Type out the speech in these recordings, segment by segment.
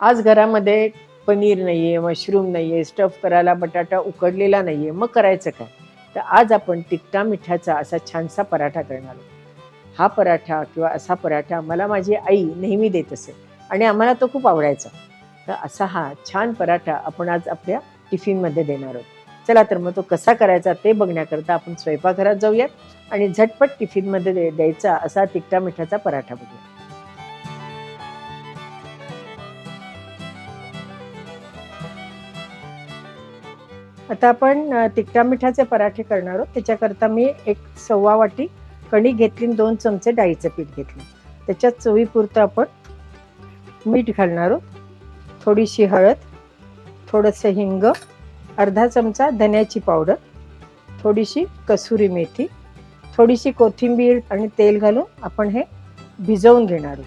आज घरामध्ये पनीर नाही आहे मशरूम नाही आहे स्टफ करायला बटाटा उकडलेला नाही आहे मग करायचं काय? तर आज आपण तिखटा मिठाचा असा छानसा पराठा करणार आहोत. हा पराठा किंवा असा पराठा मला माझी आई नेहमी देत असे आणि आम्हाला तो खूप आवडायचा. तर असा हा छान पराठा आपण आज आपल्या टिफिनमध्ये देणार आहोत. चला तर मग तो कसा करायचा ते बघण्याकरता आपण स्वयंपाकघरात जाऊयात आणि झटपट टिफिनमध्ये दे- द्यायचा असा तिखटा मिठाचा पराठा बघूया. आता आपण तिखटा मिठाचे पराठे करणार आहोत. त्याच्याकरता मी एक सव्वा वाटी कणिक घेतली आणि दोन चमचे डाळीचं पीठ घेतलं. त्याच्यात चवीपुरतं आपण मीठ घालणार आहोत. थोडीशी हळद थोडंसं हिंग अर्धा चमचा धन्याची पावडर थोडीशी कसुरी मेथी थोडीशी कोथिंबीर आणि तेल घालून आपण हे भिजवून घेणार आहोत.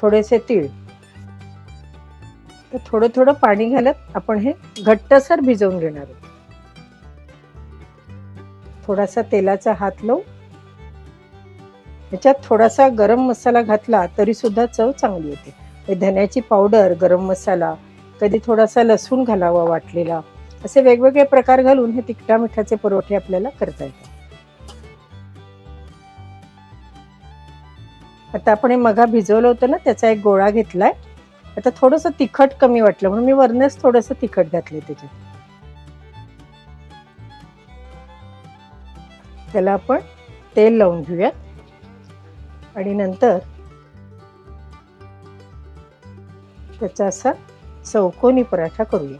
थोडेसे तीळ तर थोडं थोडं पाणी घालत आपण हे घट्टसर भिजवून घेणार आहोत. थोडासा तेलाचा हात लावू याच्यात थोडासा गरम मसाला घातला तरी सुद्धा चव चांगली येते. धन्याची पावडर गरम मसाला कधी थोडासा लसूण घालावा वाटलेला असे वेगवेगळे प्रकार घालून हे तिखटा मिठाचे परोठे आपल्याला करता येतात. आता आपण हे मगा भिजवलं होतं ना त्याचा एक गोळा घेतलाय. आता थोडंसं तिखट कमी वाटलं म्हणून मी वरनच थोडंसं तिखट घातले त्याच्यात. त्याला आपण तेल लावून घेऊयात आणि नंतर त्याचा असा चौकोनी पराठा करूया.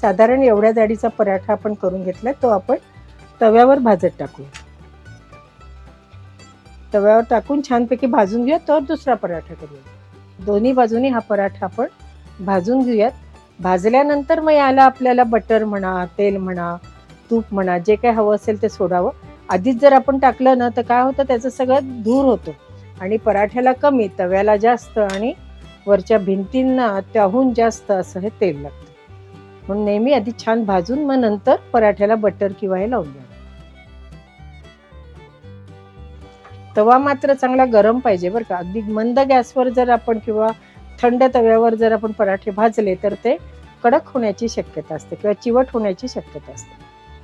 साधारण एवढ्या जाडीचा पराठा आपण करून घेतला तो आपण तव्यावर भाजत टाकूया. तव्यावर टाकून छानपैकी भाजून घेऊया तर दुसरा पराठा करूया. दोन्ही बाजूनी हा पराठा आपण भाजून घेऊयात. भाजल्यानंतर मग याला आपल्याला बटर म्हणा तेल म्हणा तूप म्हणा जे काय हवं असेल ते सोडावं. आधीच जर आपण टाकलं ना तर काय होतं त्याचं सगळं धूर होतं. आणि पराठ्याला कमी तव्याला जास्त आणि वरच्या भिंतींना त्याहून जास्त असं हे तेल लागतं. म्हणून नेहमी आधी छान भाजून मग नंतर पराठ्याला बटर किंवा हे लावून द्या. तवा मात्र चांगला गरम पाहिजे बरं का. अगदी मंद गॅसवर जर आपण किंवा थंड तव्यावर जर आपण पराठे भाजले तर ते कडक होण्याची शक्यता असते किंवा चिवट होण्याची शक्यता असते.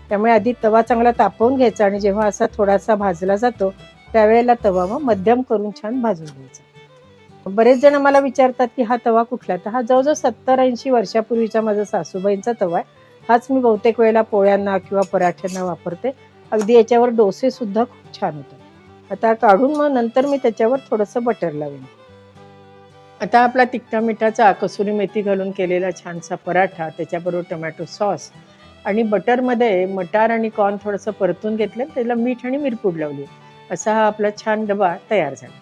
त्यामुळे आधी तवा चांगला तापवून घ्यायचा आणि जेव्हा असा थोडासा भाजला जातो त्यावेळेला तवा मग मध्यम करून छान भाजून घ्यायचा. बरेच जण मला विचारतात की हा तवा कुठला? तर हा जवळजवळ सत्तर ऐंशी वर्षापूर्वीचा माझा सासूबाईंचा तवा आहे. हाच मी बहुतेक वेळेला पोळ्यांना किंवा पराठ्यांना वापरते. अगदी याच्यावर डोसे सुद्धा खूप छान होतात. आता काढून मग नंतर मी त्याच्यावर थोडंसं बटर लावेन. आता आपला तिखटा मिठाचा कसुरी मेथी घालून केलेला छानसा पराठा त्याच्याबरोबर टोमॅटो सॉस आणि बटरमध्ये मटार आणि कॉर्न थोडंसं परतून घेतलं त्याला मीठ आणि मिरपूड लावली. असा हा आपला छान डबा तयार झाला.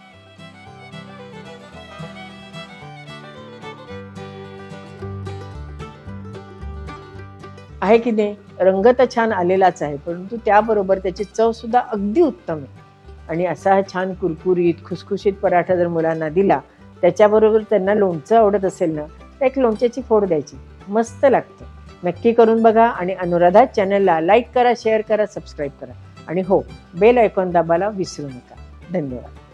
आहे की नाही? रंग तर छान आलेलाच आहे परंतु त्याबरोबर त्याची चव सुद्धा अगदी उत्तम आहे. आणि असा हा छान कुरकुरीत खुसखुशीत पराठा जर मुलांना दिला त्याच्याबरोबर त्यांना लोणचं आवडत असेल ना तर एक लोणच्याची फोड द्यायची. मस्त लागतं. नक्की करून बघा आणि अनुराधा चॅनलला लाईक करा शेअर करा सबस्क्राईब करा. आणि हो बेल आयकॉन दाबायला विसरू नका. धन्यवाद.